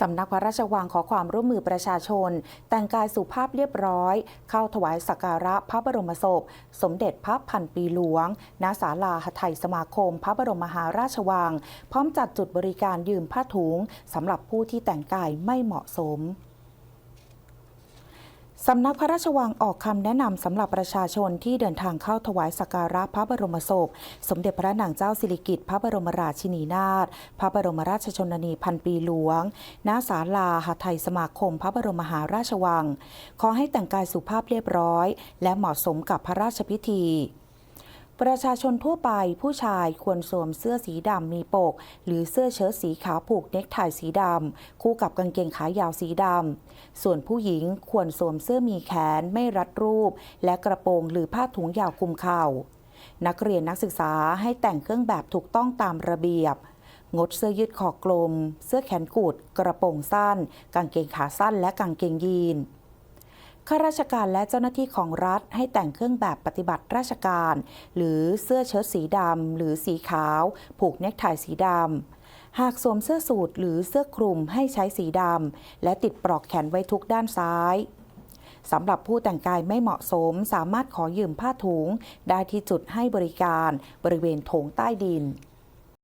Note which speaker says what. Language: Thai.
Speaker 1: สำนักพระราชวังขอความร่วมมือประชาชน แต่งกายสุภาพเรียบร้อย เข้าถวายสักการะพระบรมศพ สมเด็จพระพันปีหลวง ณ ศาลาหทัยสมาคม พระบรมมหาราชวัง พร้อมจัดจุดบริการยืมผ้าถุงสำหรับผู้ที่แต่งกายไม่เหมาะสม สำนักพระราชวังออกคำแนะนำสำหรับประชาชนที่เดินทางเข้าถวายสักการะพระบรมศพ สมเด็จพระนางเจ้าสิริกิติ์พระบรมราชินีนาถพระบรมราชชนนีพันปีหลวงณศาลาหทัยสมาคม พระบรมมหาราชวัง ขอให้แต่งกายสุภาพเรียบร้อย และเหมาะสมกับพระราชพิธี ประชาชนทั่วไปผู้ชายควรสวมเสื้อสีดำมีปก หรือเสื้อเชิ้ตสีขาวผูกเนคไทสีดำคู่กับกางเกงขายาวสีดำส่วนผู้หญิงควรสวมเสื้อมีแขนไม่รัดรูป และกระโปรงหรือผ้าถุงยาวคลุมเข่า นักเรียนนักศึกษาให้แต่งเครื่องแบบถูกต้องตามระเบียบ งดเสื้อยืดคอกลม เสื้อแขนกุด กระโปรงสั้น กางเกงขาสั้นและกางเกงยีน ข้าราชการและเจ้าหน้าที่ของรัฐให้แต่งเครื่องแบบปฏิบัติราชการ หรือเสื้อเชิ้ตสีดำหรือสีขาว ผูกเนคไทสีดำหากสวมเสื้อสูทหรือเสื้อคลุมให้ใช้สีดำและติดปลอกแขนไว้ทุกด้านซ้ายสำหรับผู้แต่งกายไม่เหมาะสมสามารถขอยืมผ้าถุง ได้ที่จุดให้บริการบริเวณโถงใต้ดิน